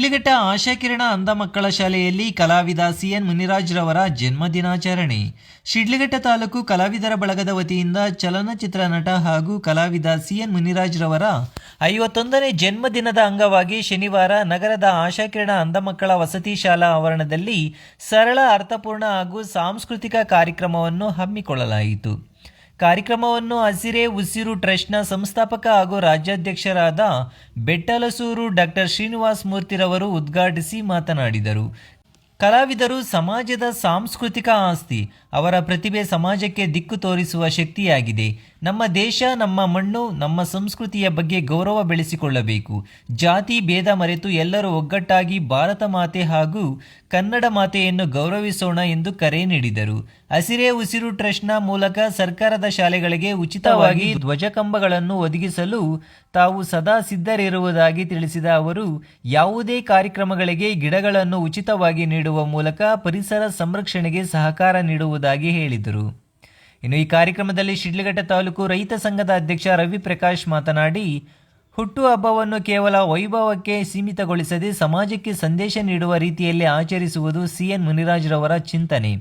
ಶಿಡ್ಲಘಟ್ಟ ಆಶಾಕಿರಣ ಅಂಧ ಮಕ್ಕಳ ಶಾಲೆಯಲ್ಲಿ ಕಲಾವಿದ ಸಿಎನ್ ಮುನಿರಾಜ್ರವರ ಜನ್ಮದಿನಾಚರಣೆ ಶಿಡ್ಲಿಘಟ್ಟ ತಾಲೂಕು ಕಲಾವಿದರ ಬಳಗದ ವತಿಯಿಂದ ಚಲನಚಿತ್ರ ನಟ ಹಾಗೂ ಕಲಾವಿದ ಸಿಎನ್ ಮುನಿರಾಜ್ರವರ ಐವತ್ತೊಂದನೇ ಜನ್ಮದಿನದ ಅಂಗವಾಗಿ ಶನಿವಾರ ನಗರದ ಆಶಾಕಿರಣ ಅಂಧ ಮಕ್ಕಳ ವಸತಿ ಶಾಲಾ ಆವರಣದಲ್ಲಿ ಸರಳ, ಅರ್ಥಪೂರ್ಣ ಹಾಗೂ ಸಾಂಸ್ಕೃತಿಕ ಕಾರ್ಯಕ್ರಮವನ್ನು ಹಮ್ಮಿಕೊಳ್ಳಲಾಯಿತು. ಕಾರ್ಯಕ್ರಮವನ್ನು ಹಸಿರೆ ಉಸಿರು ಟ್ರಸ್ಟ್ನ ಸಂಸ್ಥಾಪಕ ಹಾಗೂ ರಾಜ್ಯಾಧ್ಯಕ್ಷರಾದ ಬೆಟ್ಟಲಸೂರು ಡಾಕ್ಟರ್ ಶ್ರೀನಿವಾಸ್ ಮೂರ್ತಿರವರು ಉದ್ಘಾಟಿಸಿ ಮಾತನಾಡಿದರು. ಕಲಾವಿದರು ಸಮಾಜದ ಸಾಂಸ್ಕೃತಿಕ ಆಸ್ತಿ, ಅವರ ಪ್ರತಿಭೆ ಸಮಾಜಕ್ಕೆ ದಿಕ್ಕು ತೋರಿಸುವ ಶಕ್ತಿಯಾಗಿದೆ. ನಮ್ಮ ದೇಶ, ನಮ್ಮ ಮಣ್ಣು, ನಮ್ಮ ಸಂಸ್ಕೃತಿಯ ಬಗ್ಗೆ ಗೌರವ ಬೆಳೆಸಿಕೊಳ್ಳಬೇಕು. ಜಾತಿ ಭೇದ ಮರೆತು ಎಲ್ಲರೂ ಒಗ್ಗಟ್ಟಾಗಿ ಭಾರತ ಮಾತೆ ಹಾಗೂ ಕನ್ನಡ ಮಾತೆಯನ್ನು ಗೌರವಿಸೋಣ ಎಂದು ಕರೆ ನೀಡಿದರು. ಹಸಿರೇ ಉಸಿರು ಟ್ರಸ್ಟ್ನ ಮೂಲಕ ಸರ್ಕಾರದ ಶಾಲೆಗಳಿಗೆ ಉಚಿತವಾಗಿ ಧ್ವಜಕಂಬಗಳನ್ನು ಒದಗಿಸಲು ತಾವು ಸದಾ ಸಿದ್ಧರಿರುವುದಾಗಿ ತಿಳಿಸಿದ ಅವರು, ಯಾವುದೇ ಕಾರ್ಯಕ್ರಮಗಳಿಗೆ ಗಿಡಗಳನ್ನು ಉಚಿತವಾಗಿ ನೀಡುವ ಮೂಲಕ ಪರಿಸರ ಸಂರಕ್ಷಣೆಗೆ ಸಹಕಾರ ನೀಡುವುದಾಗಿ ಹೇಳಿದರು. ಇನ್ನು ಈ ಕಾರ್ಯಕ್ರಮದಲ್ಲಿ ಶಿಡ್ಲಘಟ್ಟ ತಾಲೂಕು ರೈತ ಸಂಘದ ಅಧ್ಯಕ್ಷ ರವಿ ಪ್ರಕಾಶ್ ಮಾತನಾಡಿ, ಹುಟ್ಟು ಹಬ್ಬವನ್ನು ಕೇವಲ ವೈಭವಕ್ಕೆ ಸೀಮಿತಗೊಳಿಸದೆ ಸಮಾಜಕ್ಕೆ ಸಂದೇಶ ನೀಡುವ ರೀತಿಯಲ್ಲಿ ಆಚರಿಸುವುದು ಸಿಎನ್ ಮುನಿರಾಜ್ರವರ ಚಿಂತನೆ.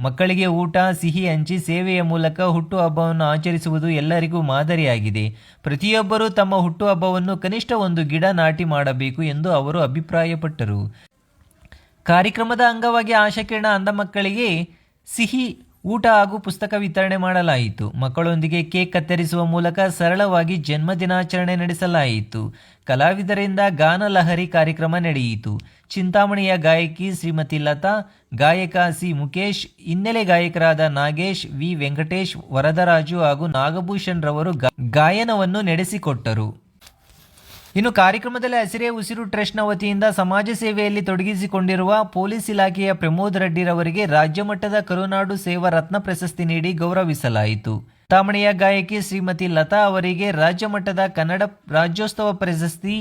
ಮಕ್ಕಳಿಗೆ ಊಟ, ಸಿಹಿ ಹಂಚಿ, ಸೇವೆಯ ಮೂಲಕ ಹುಟ್ಟುಹಬ್ಬವನ್ನು ಆಚರಿಸುವುದು ಎಲ್ಲರಿಗೂ ಮಾದರಿಯಾಗಿದೆ. ಪ್ರತಿಯೊಬ್ಬರೂ ತಮ್ಮ ಹುಟ್ಟುಹಬ್ಬವನ್ನು ಕನಿಷ್ಠ ಒಂದು ಗಿಡ ನಾಟಿ ಮಾಡಬೇಕು ಎಂದು ಅವರು ಅಭಿಪ್ರಾಯಪಟ್ಟರು. ಕಾರ್ಯಕ್ರಮದ ಅಂಗವಾಗಿ ಆಶಾಕಿರಣ ಅಂಧ ಮಕ್ಕಳಿಗೆ ಸಿಹಿ ಊಟ ಹಾಗೂ ಪುಸ್ತಕ ವಿತರಣೆ ಮಾಡಲಾಯಿತು. ಮಕ್ಕಳೊಂದಿಗೆ ಕೇಕ್ ಕತ್ತರಿಸುವ ಮೂಲಕ ಸರಳವಾಗಿ ಜನ್ಮದಿನಾಚರಣೆ ನಡೆಸಲಾಯಿತು. ಕಲಾವಿದರಿಂದ ಗಾನ ಲಹರಿ ಕಾರ್ಯಕ್ರಮ ನಡೆಯಿತು. ಚಿಂತಾಮಣಿಯ ಗಾಯಕಿ ಶ್ರೀಮತಿ ಲತಾ, ಗಾಯಕ ಸಿ ಮುಖೇಶ್ ಹಿನ್ನೆಲೆ ಗಾಯಕರಾದ ನಾಗೇಶ್, ವಿ ವೆಂಕಟೇಶ್, ವರದರಾಜು ಹಾಗೂ ನಾಗಭೂಷಣ್ ರವರು ಗಾಯನವನ್ನು ನಡೆಸಿಕೊಟ್ಟರು. ಇನ್ನು ಕಾರ್ಯಕ್ರಮದಲ್ಲಿ ಹಸಿರೇ ಉಸಿರು ಟ್ರಸ್ಟ್ನ ವತಿಯಿಂದ ಸಮಾಜ ಸೇವೆಯಲ್ಲಿ ತೊಡಗಿಸಿಕೊಂಡಿರುವ ಪೊಲೀಸ್ ಇಲಾಖೆಯ ಪ್ರಮೋದ್ ರೆಡ್ಡಿರವರಿಗೆ ರಾಜ್ಯ ಮಟ್ಟದ ಕರುನಾಡು ಸೇವಾ ರತ್ನ ಪ್ರಶಸ್ತಿ ನೀಡಿ ಗೌರವಿಸಲಾಯಿತು. ತಾಮಣೆಯ ಗಾಯಕಿ ಶ್ರೀಮತಿ ಲತಾ ಅವರಿಗೆ ರಾಜ್ಯ ಮಟ್ಟದ ಕನ್ನಡ ರಾಜ್ಯೋತ್ಸವ ಪ್ರಶಸ್ತಿ,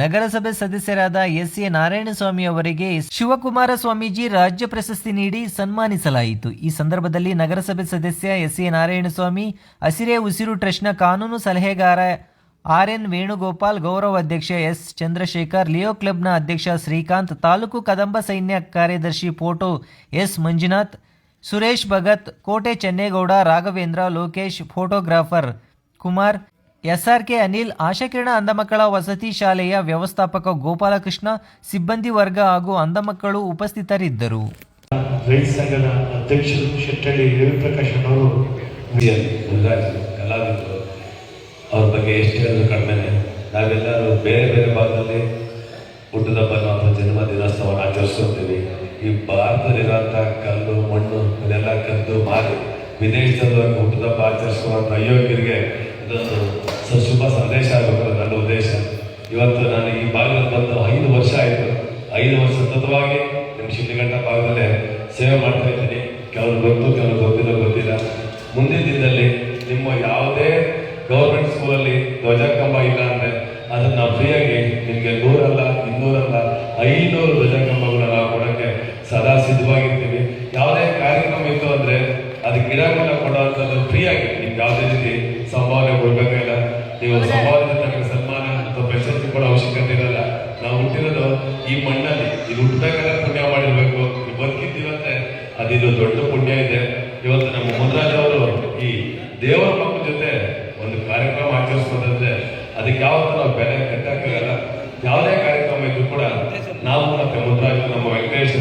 ನಗರಸಭೆ ಸದಸ್ಯರಾದ ಎಸ್ ಎ ನಾರಾಯಣಸ್ವಾಮಿ ಅವರಿಗೆ ಶಿವಕುಮಾರ ಸ್ವಾಮೀಜಿ ರಾಜ್ಯ ಪ್ರಶಸ್ತಿ ನೀಡಿ ಸನ್ಮಾನಿಸಲಾಯಿತು. ಈ ಸಂದರ್ಭದಲ್ಲಿ ನಗರಸಭೆ ಸದಸ್ಯ ಎಸ್ ಎ ನಾರಾಯಣಸ್ವಾಮಿ, ಹಸಿರೇ ಉಸಿರು ಟ್ರಸ್ಟ್ನ ಕಾನೂನು ಸಲಹೆಗಾರ ಆರ್ ಎನ್ ವೇಣುಗೋಪಾಲ್ ಗೌರವ ಅಧ್ಯಕ್ಷ ಎಸ್ ಚಂದ್ರಶೇಖರ್, ಲಿಯೋ ಕ್ಲಬ್ನ ಅಧ್ಯಕ್ಷ ಶ್ರೀಕಾಂತ್, ತಾಲೂಕು ಕದಂಬ ಸೈನ್ಯ ಕಾರ್ಯದರ್ಶಿ photo S Manjunath, Suresh Bhagat, Kote Chennegowda, Raghavendra, Lokesh, photographer Kumar, SRK Anil, Ashakirana ಅಂಧಮಕ್ಕಳ ವಸತಿ ಶಾಲೆಯ ವ್ಯವಸ್ಥಾಪಕ ಗೋಪಾಲಕೃಷ್ಣ, ಸಿಬ್ಬಂದಿ ವರ್ಗ ಹಾಗೂ ಅಂಧಮಕ್ಕಳು ಉಪಸ್ಥಿತರಿದ್ದರು. ಅಧ್ಯಕ್ಷರು ಅವ್ರ ಬಗ್ಗೆ ಎಷ್ಟು ಹೇಳಿದ್ರು ಕಡಿಮೆನೆ. ನಾವೆಲ್ಲರೂ ಬೇರೆ ಬೇರೆ ಭಾಗದಲ್ಲಿ ಹುಟ್ಟುದಬ್ಬನ ಅಥವಾ ಜನ್ಮ ದಿನೋತ್ಸವನ ಆಚರಿಸ್ಕೊತೀವಿ. ಈ ಭಾರತದಲ್ಲಿರೋಂಥ ಕಲ್ಲು, ಮಣ್ಣು ಇದೆಲ್ಲ ಕದ್ದು, ಮಾರಿ, ವಿದೇಶದಲ್ಲಿ ಹುಟ್ಟಿದ ಹಬ್ಬ ಅಯೋಗ್ಯರಿಗೆ ಇದೊಂದು ಸ- ಶುಭ ಸಂದೇಶ ಆಗಬೇಕು ನನ್ನ ಉದ್ದೇಶ. ಇವತ್ತು ನಾನು ಈ ಭಾಗದಲ್ಲಿ ಬಂದು ಐದು ವರ್ಷ ಆಯಿತು. ಐದು ವರ್ಷ ಸತತವಾಗಿ ನಿಮ್ಮ ಶಿಡ್ಲಘಟ್ಟ ಭಾಗದಲ್ಲೇ ಸೇವೆ ಮಾಡ್ತಾ ಇದ್ದೀನಿ. ಕೆಲವರು ಗೊತ್ತು ಕೆಲವರು ಸದಾ ಸಿದ್ಧವಾಗಿರ್ತೀವಿ. ಯಾವುದೇ ಕಾರ್ಯಕ್ರಮ ಇತ್ತು ಅಂದರೆ ಅದು ಅಂತ ಫ್ರೀ ಆಗಿ ನಿಮ್ಗೆ ಯಾವುದೇ ರೀತಿ ಸಂಭಾವನೆ ಕೊಡಬೇಕಾಗಿಲ್ಲ. ನೀವು ಸಂಭಾವನೆ ತನಕ ಸನ್ಮಾನ ಅಥವಾ ಪ್ರಶಸ್ತಿ ಕೊಡೋ ಅವಶ್ಯಕತೆ ಇರಲ್ಲ. ನಾವು ಹುಟ್ಟಿರೋದು ಈ ಮಣ್ಣಲ್ಲಿ. ಇದು ಹುಟ್ಟಬೇಕಾದ್ರೆ ಪುಣ್ಯ ಮಾಡಿರ್ಬೇಕು. ನೀವು ಬದುಕಿದ್ದೀವಂತೆ ಅದಿದು ದೊಡ್ಡ ಪುಣ್ಯ ಇದೆ ಇವತ್ತು ನಮ್ಮ ಮುನ್ರಾಜ್ ಅವರು ಈ ದೇವರ ಮಕ್ಕಳ ಜೊತೆ ಒಂದು ಕಾರ್ಯಕ್ರಮ ಆಚರಿಸ್ಬೋದಂದ್ರೆ ಅದಕ್ಕೆ ಯಾವತ್ತೂ ನಾವು ಬೆಲೆ ಕಟ್ಟಕ್ಕಾಗಲ್ಲ ಯಾವುದೇ ಕಾರ್ಯಕ್ರಮ ಇದ್ರೂ ಕೂಡ ನಾವು ಮತ್ತೆ ಮುನ್ರಾಜ್ ನಮ್ಮ ವೆಂಕಟೇಶ್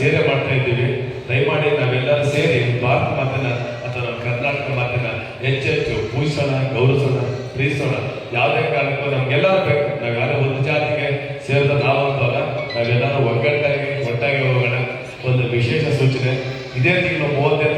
ಸೇರೆ ಮಾಡ್ತಾ ಇದ್ದೀವಿ. ದಯಮಾಡಿ ನಾವೆಲ್ಲರೂ ಸೇರಿ ಭಾರತ ಮಾತನ್ನ ಅಥವಾ ಕರ್ನಾಟಕ ಮಾತನ್ನ ಹೆಚ್ಚೆಚ್ಚು ಪೂಜಿಸೋಣ, ಗೌರವಿಸೋಣ, ಪ್ರೀತಿಸೋಣ. ಯಾವುದೇ ಕಾರಣಕ್ಕೂ ನಮಗೆಲ್ಲ ಬೇಕು. ನಾವು ಯಾರೋ ಒಂದು ಜಾತಿಗೆ ಸೇರಿದ ನಾವು ಅಂತವಲ್ಲ ನಾವೆಲ್ಲರೂ ಒಗ್ಗಟ್ಟಾಗಿ, ಒಟ್ಟಾಗಿ ಹೋಗೋಣ. ಒಂದು ವಿಶೇಷ ಸೂಚನೆ. ಇದೇ ತಿಂಗಳು ಮೂವತ್ತನೇ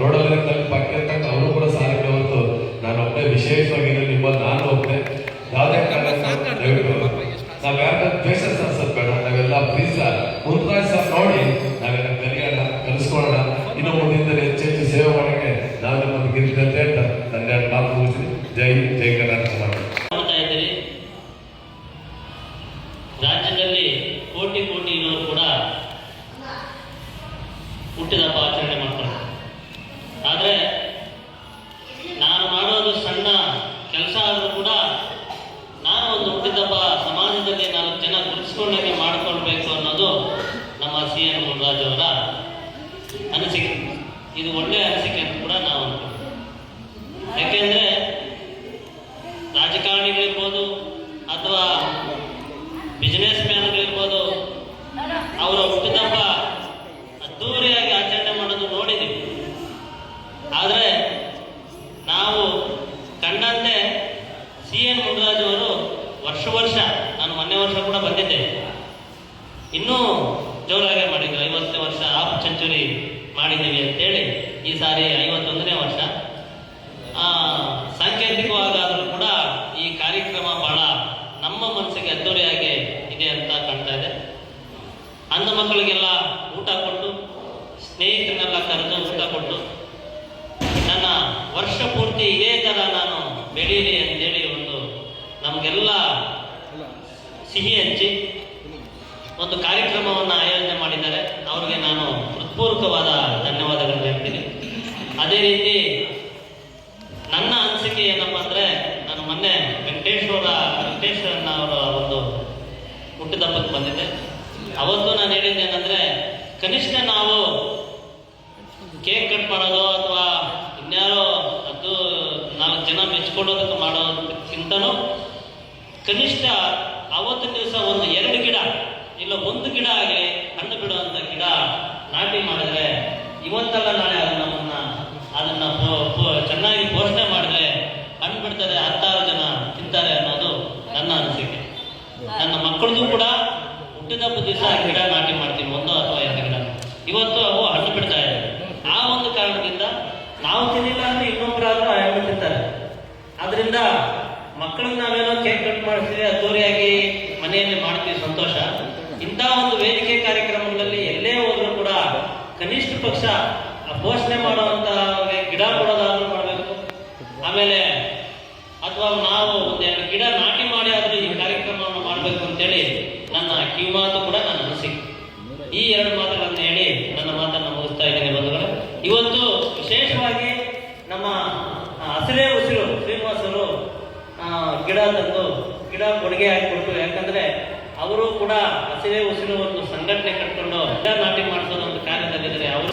ರೋಡಲ್ಲಿರೋದಲ್ಲಿ ಪಟ್ಟಿರ್ತಕ್ಕ ಅವರು ಕೂಡ ಸಾರಿಗೆ ಹೊರತು ನಾನು ಒಬ್ಬನೇ ವಿಶೇಷವಾಗಿ ನಿಮ್ಮ ನಾನು ಒಬ್ಬನೇ. ಯಾವುದೇ ಕಾರಣ ದಯವಿಟ್ಟು ನಾವು ಯಾರು ದ್ವೇಷ ಸನ್ಸದ್ ನಾವೆಲ್ಲ ಪ್ಲೀಸ್ ಮುನ್ರಾಜ್ ಸರ್ ನೋಡಿ ನಾವೆಲ್ಲ ಕಲಿಯೋಣ ಕಲಿಸ್ಕೊಳ್ಳೋಣ. ಇನ್ನು ಮುಂದಿನ ಹೆಚ್ಚು ಹೆಚ್ಚು ಸೇವೆ ಮಾಡೋಕ್ಕೆ ನಾವು ನಮ್ಮ ಗಿರಿದಂತೆ ತಂದೆ ಮಾತು ಮುಗಿಸಿ ಜೈ ಜೈ ಒಳ್ಳೆಯ ಅನಿಸಿಕೆ ಅಂತ ಕೂಡ ನಾವು ಅನ್ಕೊಳ್ತೀವಿ ಯಾಕೆಂದರೆ ರಾಜಕಾರಣಿಗಳಿರ್ಬೋದು ಅಥವಾ ಬಿಸ್ನೆಸ್ ಮ್ಯಾನ್ಗಳಿರ್ಬೋದು ಅವರ ಹುಟ್ಟಿದಪ್ಪ ಅದ್ದೂರಿಯಾಗಿ ಆಚರಣೆ ಮಾಡೋದು ನೋಡಿದ್ದೀವಿ. ಆದರೆ ನಾವು ಕಂಡಂತೆ ಸಿ ಎನ್ ಮುನ್ರಾಜ್ ಅವರು ವರ್ಷ ವರ್ಷ, ನಾನು ಮೊನ್ನೆ ವರ್ಷ ಕೂಡ ಬಂದಿದ್ದೆ. ಇನ್ನೂ ಜೋರಾಗಿ ಮಾಡಿದ್ರು ಐವತ್ತನೇ ವರ್ಷ ಹಾಫ್ ಸೆಂಚುರಿ ಮಾಡಿದ್ದೀವಿ ಅಂತೇಳಿ. ಈ ಸಾರಿ ಐವತ್ತೊಂದನೇ ವರ್ಷ. ಸಾಂಕೇತಿಕವಾಗಾದರೂ ಕೂಡ ಈ ಕಾರ್ಯಕ್ರಮ ಬಹಳ ನಮ್ಮ ಮನಸ್ಸಿಗೆ ಅದ್ದೂರಿಯಾಗಿ ಇದೆ ಅಂತ ಕಾಣ್ತಾ ಇದೆ. ಅಂಧ ಮಕ್ಕಳಿಗೆಲ್ಲ ಊಟ ಕೊಟ್ಟು, ಸ್ನೇಹಿತರನ್ನೆಲ್ಲ ಕರೆದು ಊಟ ಕೊಟ್ಟು, ನನ್ನ ವರ್ಷ ಪೂರ್ತಿ ಇದೇ ಥರ ನಾನು ಬೆಳೀಲಿ ಅಂತೇಳಿ ಒಂದು ನಮಗೆಲ್ಲ ಸಿಹಿ ಹಂಚಿ ಒಂದು ಕಾರ್ಯಕ್ರಮವನ್ನು ಆಯೋಜನೆ ಮಾಡಿದ್ದಾರೆ ಅವರಿಗೆ ನಾನು ಹೃತ್ಪೂರ್ವಕವಾದ ಧನ್ಯವಾದಗಳನ್ನು ಹೇಳ್ತೀನಿ ಅದೇ ರೀತಿ ನನ್ನ ಅನಿಸಿಕೆ ಏನಪ್ಪ ಅಂದರೆ ನಾನು ಮೊನ್ನೆ ವೆಂಕಟೇಶ್ವರ, ವೆಂಕಟೇಶ್ವರನ ಅವರ ಒಂದು ಹುಟ್ಟಿದಬ್ಬಕ್ಕೆ ಬಂದಿದ್ದೆ. ಅವತ್ತು ನಾನು ಹೇಳಿದ್ದೇನೆಂದರೆ ಕನಿಷ್ಠ ನಾವು ಕೇಕ್ ಕಟ್ ಮಾಡೋದು ಅಥವಾ ಇನ್ಯಾರೋ ಅದು ನಾಲ್ಕು ಜನ ಮೆಚ್ಕೊಳ್ಳೋದಕ್ಕೆ ಮಾಡೋದಕ್ಕಿಂತನೂ ಕನಿಷ್ಠ ಅವತ್ತು ದಿವಸ ಒಂದು ಎರಡು ಗಿಡ, ಇಲ್ಲ ಒಂದು ಗಿಡ ಆಗಲಿ ಹಣ್ಣು ಬಿಡುವಂಥ ಗಿಡ ನಾಟಿ ಮಾಡಿದ್ರೆ ಇವತ್ತಲ್ಲ ನಾಳೆ ಅದು ನಮ್ಮನ್ನ ಅದನ್ನ ಪೋ- ಪೋ- ಚೆನ್ನಾಗಿ ಪೋಷಣೆ ಮಾಡಿದ್ರೆ ಹಣ್ಣು ಬಿಡ್ತಾರೆ ಹತ್ತಾರು ಜನ ತಿಂತಾರೆ ಅನ್ನೋದು ನನ್ನ ಅನಿಸಿಕೆ ನನ್ನ ಮಕ್ಕಳದು ಕೂಡ ಹುಟ್ಟಿದಬ್ಬ ದಿವಸ ಗಿಡ ನಾಟಿ ಮಾಡ್ತೀನಿ ಒಂದು ಅಥವಾ ಎರಡು ಗಿಡ ಇವತ್ತು ಅವು ಹಣ್ಣು ಬಿಡ್ತಾ ಇದೆ ಆ ಒಂದು ಕಾರಣದಿಂದ ನಾವು ತಿನ್ನಿಲ್ಲ ಅಂದ್ರೆ ಇನ್ನೊಬ್ಬರಾದ್ರೂ ತಿಂತಾರೆ. ಆದ್ರಿಂದ ಮಕ್ಕಳನ್ನ ನಾವೇನೋ ಕೇಕ್ ಕಟ್ ಮಾಡಿಸ್ತೀವಿ, ಅದ್ದೂರಿಯಾಗಿ ಮನೆಯಲ್ಲಿ ಮಾಡ್ತೀವಿ ಸಂತೋಷ. ಇಂಥ ಒಂದು ವೇದಿಕೆ ಕಾರ್ಯಕ್ರಮಗಳಲ್ಲಿ ಎಲ್ಲೇ ಹೋದ್ರೂ ಕೂಡ ಕನಿಷ್ಠ ಪಕ್ಷ ಆ ಪೋಷಣೆ ಮಾಡುವಂತ ಗಿಡ ಕೊಡೋದಾದ್ರೂ ಮಾಡಬೇಕು ಆಮೇಲೆ ಅಥವಾ ನಾವು ಒಂದೆರಡು ಗಿಡ ನಾಟಿ ಮಾಡಿ ಆದ್ರೂ ಈ ಕಾರ್ಯಕ್ರಮವನ್ನು ಮಾಡಬೇಕು ಅಂತೇಳಿ ನನ್ನ ಕಿವಿಮಾತು ಕೂಡ ನನ್ನ ಅನಿಸಿಕೆ ಈ ಎರಡು ಮಾತುಗಳನ್ನು ಹೇಳಿ ನನ್ನ ಮಾತನ್ನು ಮುಗಿಸ್ತಾ ಇದ್ದೇನೆ ಬಂಧುಗಳೇ ಇವತ್ತು ವಿಶೇಷವಾಗಿ ನಮ್ಮ ಹಸಿರೇ ಉಸಿರು, ಶ್ರೀನಿವಾಸರು ಗಿಡ ತಂದು, ಗಿಡ ಕೊಡುಗೆ ಹಾಕಿಕೊಟ್ಟು ಯಾಕಂದ್ರೆ ಅವರು ಕೂಡ ಹಸಿರೇ ಉಸಿರು ಒಂದು ಸಂಘಟನೆ ಕಟ್ಕೊಂಡು ಗಿಡ ನಾಟಿ ಮಾಡಿಸೋದು ಒಂದು ಕಾರ್ಯದಲ್ಲಿದ್ದಾರೆ. ಅವರು